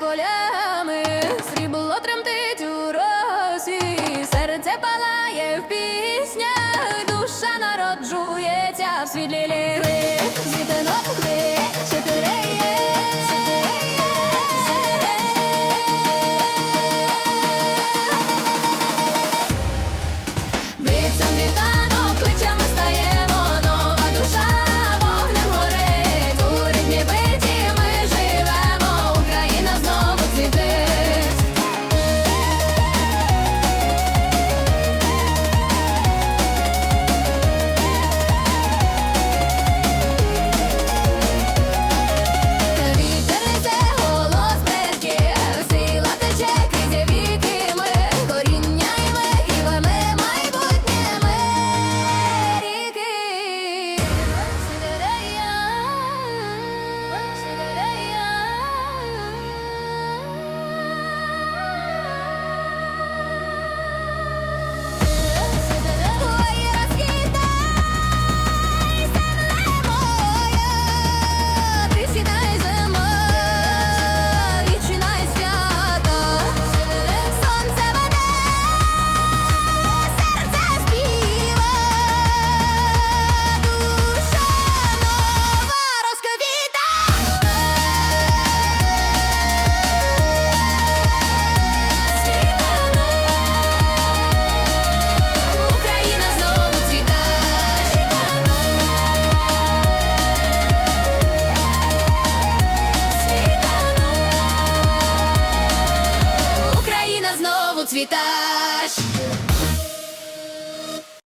полями, срібло тремтить у росі, серце палає в піснях, душа народжується в світлі ліри. Цвіташ.